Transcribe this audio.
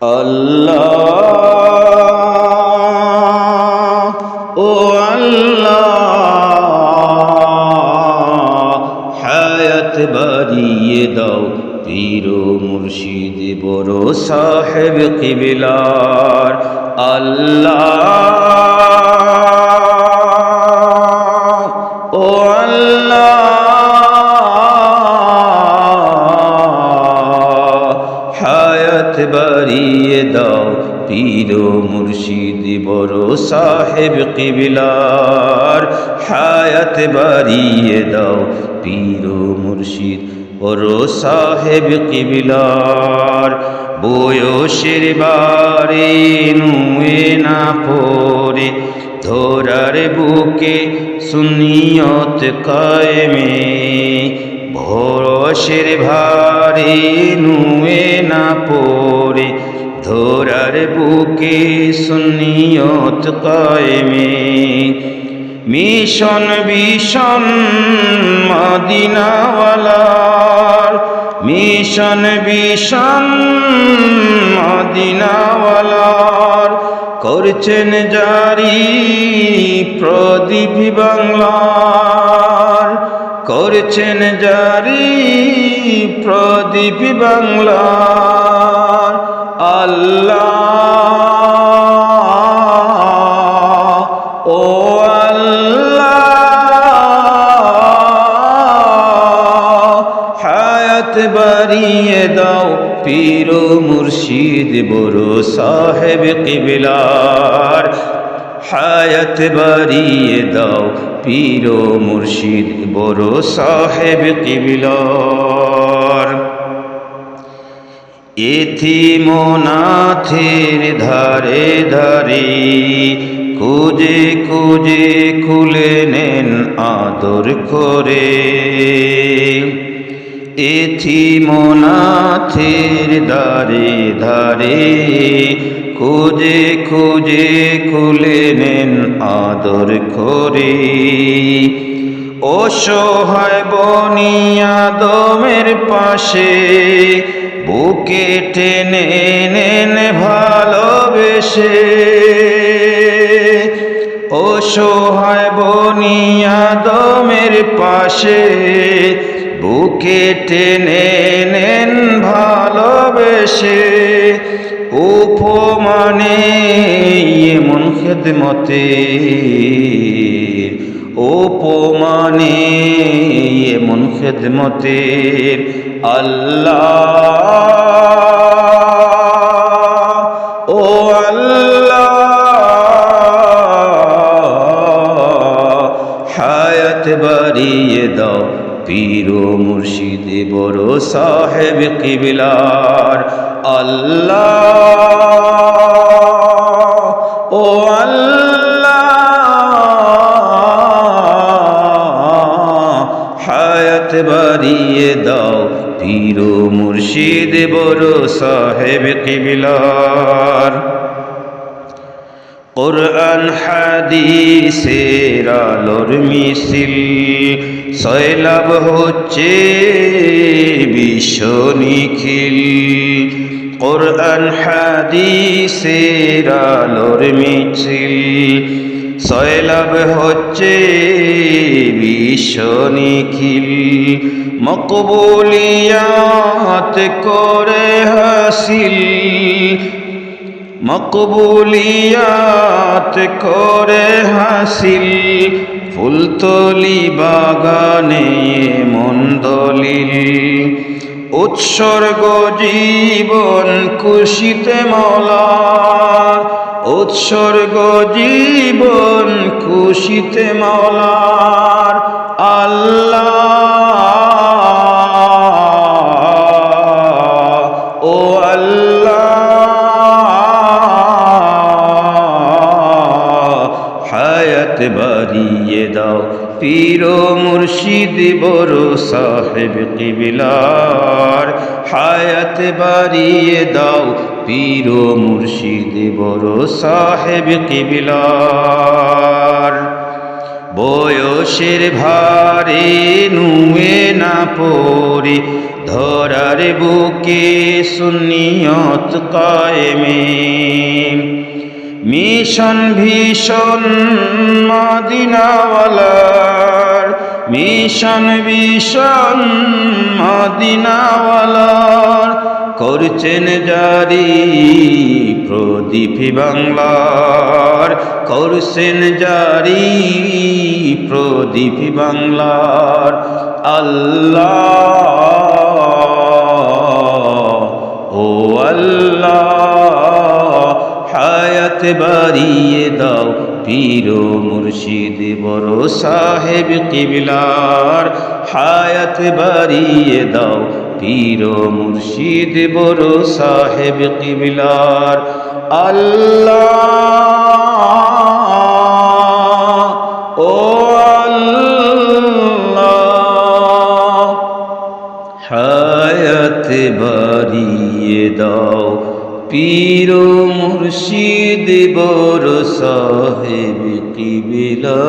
আল্লাহ ও আল্লাহ হায়াত বাড়িয়ে দাও পীর মুর্শিদ বড় সাহেব কিবিলার। আল্লাহ বাড়িয়ে দাও। পীর মুর্শিদ বড় সাহেব কিবিলার হায়াত বাড়িয়ে দাও। পীর মুর্শিদ বড় সাহেব কিবিলার বয়সের বারে নুয়ে না পড়ে। ধরার বুকে সুনিয়ত কায়েমে। ভরসের ভারে নুয়ে পড়ে ধরার বুকে সুনিয়ত কায়েমে। মিশন ভীষণ মদিনাওয়ালার। মিশন ভীষণ মদিনাওয়ালার। করছেন জারি প্রদীপ বাংলার। করছেন জারি প্রদীপ বাংলার। আল্লাহ, ও আল্লাহ, হায়াত বাড়িয়ে দাও পীর মুর্শিদ, বড় সাহেব কিবিলার। হায়াত বাড়িয়ে দাও পীর মুর্শিদ, বড় সাহেব কিবিলার। এথিমনাথের ধারে ধারে, খুঁজে খুঁজে খুলে নেন আদর করে। এথিমনাথের ধারে ধারে, খুঁজে খুঁজে খুলে নেন আদর করে। অসহায় বনিয়াদমের পাশে বুকে টেনে নেন ভালোবেসে। অসহায় বনিয়াদমের পাশে। বুকে টেনে নেন ভালোবেসে। উপমানে এমন খেদমতে। উপমানে, এমন খেদমতের আল্লাহ, ও আল্লাহ, হায়াত বাড়িয়ে দাও পীর মুর্শিদ, বড় সাহেব কিবিলার, আল্লাহ, ও বাড়িয়ে দাও। পীর মুর্শিদ বড় সাহেব কিবিলার। কোরআন, হাদিসের আলোর মিছিল সয়লাভ হচ্ছে বিশ্ব নিখিল। কোরআন, হাদিসের আলোর মিছিল সয়লাভ হচ্ছে বিশ্ব নিখিল। মকবুলিয়াত করে হাসিল। মকবুলিয়াত করে হাসিল। ফুলতলি বাগানে মন্দলিল উৎসর্গ জীবন খুশিতে মলার। উৎসর্গ জীবন খুশিতে মলার আল্লাহ। ও আল্লাহ। হায়াত বাড়িয়ে দাও পীর মুর্শিদ বড় সাহেব কিবিলার। হায়াত বাড়িয়ে দাও, পীর মুর্শিদ, বড় সাহেব কিবিলার। বয়সের ভারে নুয়ে না পড়ে, ধরার বুকে সুনিয়ত কায়েমে। মিশন ভীষণ মদিনাওয়ালার মিশন ভীষণ মদিনাওয়ালার করছেন জারি প্রদীপী বাংলার, করছেন জারি প্রদীপী বাংলার। আল্লাহ, ও আল্লাহ, হায়াত বাড়িয়ে দাও। পীর মুর্শিদ, বড় সাহেব কিবলার হায়াত বাড়িয়ে দাও। পীর মুর্শিদ, বড় সাহেব কিবলার আল্লাহ, ও আল্লাহ, হায়াত বাড়িয়ে দাও। পীর মুর্শিদ বড় সাহেব কিবিলা